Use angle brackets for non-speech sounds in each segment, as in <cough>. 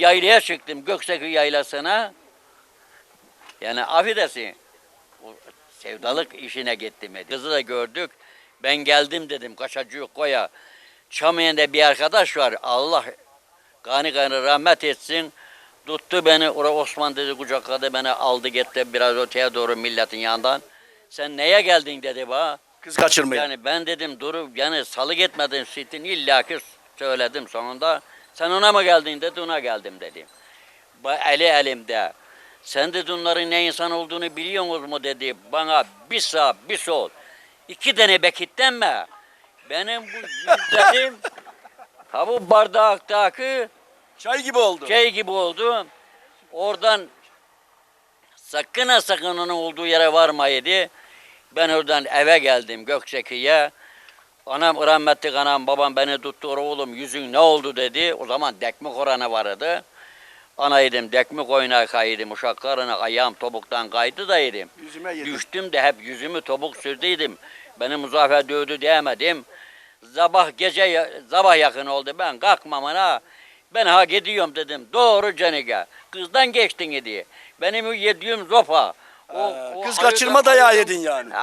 Yaylaya çıktım Gökseki yaylasına. Yani affedersin. Sevdalık işine gittim. Kızı da gördük. Ben geldim dedim kaçacı koya. Çamlı'da bir arkadaş var. Allah gani gani rahmet etsin. Tuttu beni. Oraya Osman dedi kucakladı beni aldı gitti biraz öteye doğru milletin yanından. Sen neye geldin dedi bana. Kız kaçırmaya. Yani ben dedim durup yani salı gitmedin sitin illaki söyledim sonunda. Sen ona mı geldin dedi ona geldim dedi. Ba- Eli elimde. Sen dedi onların ne insan olduğunu biliyor musun mu dedi. Bana bir sağ bir sol. iki tane bekitlenme. Benim bu dedim. <laughs> ha bu bardaktaki Çay gibi oldu. şey gibi oldu. Oradan sakın ha sakın onun olduğu yere varmaydı. Ben oradan eve geldim Gökçeki'ye. Anam rahmetli anam babam beni tuttu oğlum yüzün ne oldu dedi. O zaman dekmik oranı vardı. Anaydım dekmik oynakaydım uşaklarına ayağım topuktan kaydı da yedim. Yüzüme yedi. Düştüm de hep yüzümü topuk sürdüydüm. Beni Muzaffer dövdü diyemedim. Sabah gece sabah yakın oldu ben kalkmamına. Ben ha gidiyorum dedim. Doğru Canike. Kızdan geçtin diye. Benim yediğim zopa. O, Ee, o kız kaçırma dayağı yedin yani. <laughs>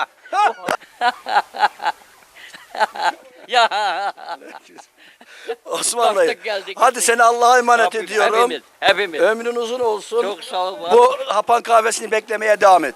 <laughs> <laughs> Osman geldik. Hadi seni Allah'a emanet ediyorum. Hepimiz. hepimiz. Ömrün uzun olsun. Çok sağ ol. Bu hapan kahvesini beklemeye devam et.